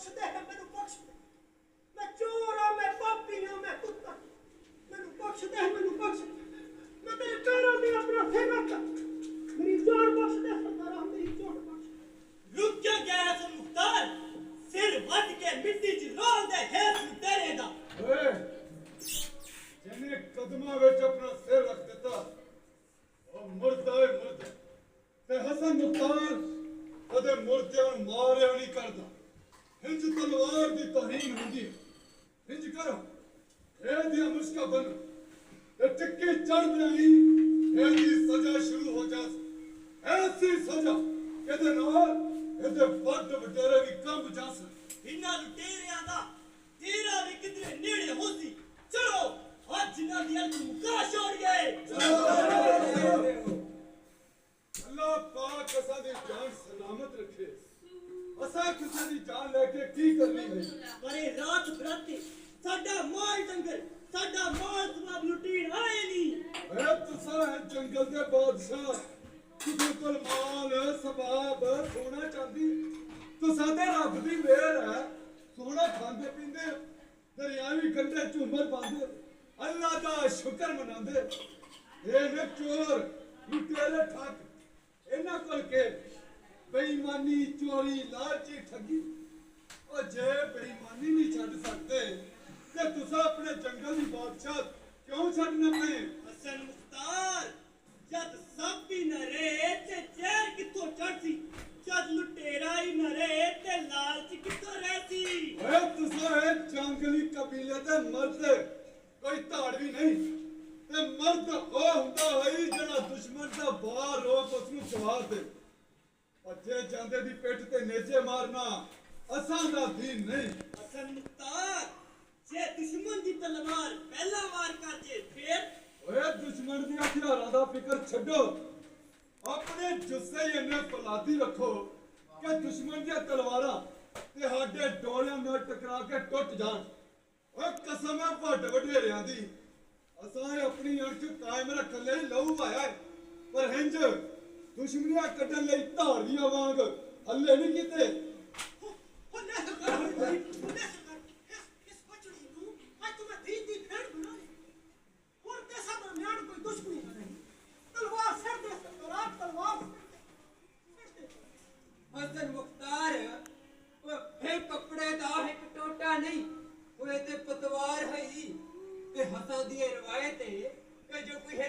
ਬਖਸ਼ ਦੇ ਮੈਨੂੰ ਬਖਸ਼ ਦੇ ਮੈਂ ਚੋਰ ਆ ਮੈਂ ਪਾਪੀ ਆ ਮੈਂ ਕੁੱਤਾ ਮੈਨੂੰ ਬਖਸ਼ ਦੇ ਮੈਨੂੰ ਬਖਸ਼ ਦੇ। ਮੈਂ ਤੇਰੇ ਪੈਰਾਂ ਦੇ ਆਪਣਾ ਸਿਰ ਰੱਖ ਮੇਰੀ ਜਾਨ ਬਖਸ਼ ਦੇ ਸਰਦਾਰਾ ਮੇਰੀ ਜਾਨ ਬਖਸ਼ ਦੇ। ਰੁਕ ਜਾ ਗਿਆ ਸਨ ਮੁਖਤਾਰ ਸਿਰ ਵੱਢ ਕੇ ਮਿੱਟੀ 'ਚ ਰੋਲ ਦੇ ਹੇਠ ਨੂੰ ਤੇਰੇ ਦਾ ਓਏ ਜਿਹਨੇ ਕਦਮਾਂ ਵਿੱਚ ਆਪਣਾ ਸਿਰ ਰੱਖ ਦਿੱਤਾ ਉਹ ਮੁਰਦਾ ਹੈ ਮੁਰਦਾ ਤੇ ਹਸਨ ਮੁਖਤਾਰ ਕਦੇ ਮੁਰਦਿਆਂ ਨੂੰ ਮਾਰਿਆ ਨਹੀਂ ਕਰਦਾ ਹਿੰਜ ਤਲਵਾਰ ਦੀ ਤੋਹੀਨ ਹੁੰਦੀ ਹੈ। ਹਿੰਜ ਕਰੋ। ਇਹ ਦੀ ਮੁਸਕਾ ਬਨ ਤੇ ਟਿੱਕੇ ਚੜ੍ਹਦੇ ਹੀ ਇਹਦੀ ਸਜ਼ਾ ਸ਼ੁਰੂ ਹੋ ਜਾ ਐਸੀ ਸਜ਼ਾ ਇਹਦੇ ਨਾਲ ਇਹਦੇ ਵੱਡ ਵਡੇਰੇ ਵੀ ਕੰਬ ਜਾਸ ਇਹਨਾਂ ਲੁਟੇਰਿਆਂ ਦਾ ਤੇਰਾ ਅਸਾਂ ਕਿਸੇ ਦੀ ਜਾਨ ਲੈ ਕੇ ਕੀ ਕਰਨੀ ਹੈ? ਪਰ ਇਹ ਰਾਤ ਬਰਾਤੇ ਸਾਡਾ ਮਾਲ ਡੰਗਰ ਸਾਡਾ ਮਾਲ ਸਵਾਬ ਲੁਟੀਣ ਆਏ ਨਹੀਂ ਓਏ ਤੁਸਾਂ ਹੈ ਜੰਗਲ ਦੇ ਬਾਦਸ਼ਾਹ ਤੁਹਾਡੇ ਕੋਲ ਮਾਲ ਸਬਾਬ ਸੋਨਾ ਚਾਂਦੀ। ਤੁਸਾਂ ਤੇ ਰੱਬ ਦੀ ਮਿਹਰ ਹੈ ਸੋਨਾ ਖਾਂਦੇ ਪੀਂਦੇ ਦਰਿਆਵੀ ਕੰਢੇ ਝੂਮਰ ਪਾਉਂਦੇ ਅੱਲਾਹ ਦਾ ਸ਼ੁਕਰ ਮਨਾਉਂਦੇ। ਇਹ ਨੇ ਚੋਰ ਲੁਟੇਰੇ ਠੱਗ ਇਹਨਾਂ ਕੋਲ ਕੇ ਬੇਈਮਾਨੀ ਚੋਰੀ ਲਾਲਚੀ ਠੱਗੀ। ਉਹ ਜੇ ਬੇਈਮਾਨੀ ਨਹੀਂ ਛੱਡ ਸਕਦੇ ਤੇ ਤੁਸੀਂ ਆਪਣੇ ਜੰਗਲ ਦੀ ਬਾਦਸ਼ਾਹ ਕਿਉਂ ਛੱਡਣਾ ਪਏ ਹਸਨ ਮੁਖਤਾਰ ਜਦ ਸਭ ਹੀ ਨਰੇ ਤੇ ਜ਼ਹਿਰ ਕਿੱਥੋਂ ਚੜ੍ਹਦੀ ਜਦ ਲੁਟੇਰਾ ਹੀ ਨਰੇ ਤੇ ਲਾਲਚ ਕਿੱਥੋਂ ਰਹਿਤੀ ਓਏ ਤੁਸੀਂ ਇਹ ਜੰਗਲੀ ਕਬੀਲੇ ਦੇ ਮਰਦ ਕੋਈ ਧਾੜ ਵੀ ਨਹੀਂ। ਤੇ ਮਰਦ ਉਹ ਹੁੰਦਾ ਹੈ ਜਿਹੜਾ ਦੁਸ਼ਮਣ ਦਾ ਬਾਹਰ ਰੋਕ ਉਸ ਨੂੰ ਜਵਾਬ ਦੇ। ਅੱਜੇ ਜਾਂਦੇ ਦੀ ਪਿੱਠ ਤੇ ਨੇਜੇ ਮਾਰਨਾ ਅਸਾਂ ਦਾ ਦੀਨ ਨਹੀਂ। ਹਸਨ ਮੁਖਤਾਰ ਜੇ ਦੁਸ਼ਮਣ ਦੀ ਤਲਵਾਰ ਪਹਿਲਾ ਵਾਰ ਕਰ ਜੇ ਫੇਰ? ਓਏ ਦੁਸ਼ਮਣ ਦੀਆਂ ਹਥਿਆਰਾਂ ਦਾ ਫਿਕਰ ਛੱਡੋ। ਆਪਣੇ ਜੁੱਸੇ ਹੀ ਇੰਨੇ ਫਲਾਦੀ ਰੱਖੋ ਕਿ ਦੁਸ਼ਮਣ ਦੀਆਂ ਤਲਵਾਰਾਂ ਤੇ ਸਾਡੇ ਡੋਲਿਆਂ ਨਾਲ ਟਕਰਾ ਕੇ ਟੁੱਟ ਜਾਣ। ਓਏ ਕਸਮ ਹੈ ਵੱਡ ਵਡੇਰਿਆਂ ਦੀ। ਅਸਾਂ ਆਪਣੀ ਅਣਖ ਕਾਇਮ ਰੱਖਣ ਲਈ ਲਹੂ ਆਇਆ। ਪਰ hinj ਦੁਸ਼ਮਣੀਆਂ ਕੱਢਣ ਲਈ ਧਾੜੀਆਂ ਵਾਂਗ ਹੱਲੇ ਨਹੀਂ ਕੀਤੇ। ਹਸਨ ਮੁਖਤਾਰ ਉਹ ਇਹ ਕੱਪੜੇ ਦਾ ਇੱਕ ਟੋਟਾ ਨਹੀਂ ਉਹ ਤੇ ਪਤਵਾਰ ਹੈ ਤੇ ਹਸਨ ਦੀ ਰਵਾਇਤ ਹੈ ਕਿ ਜੋ ਕੋਈ ਹੈ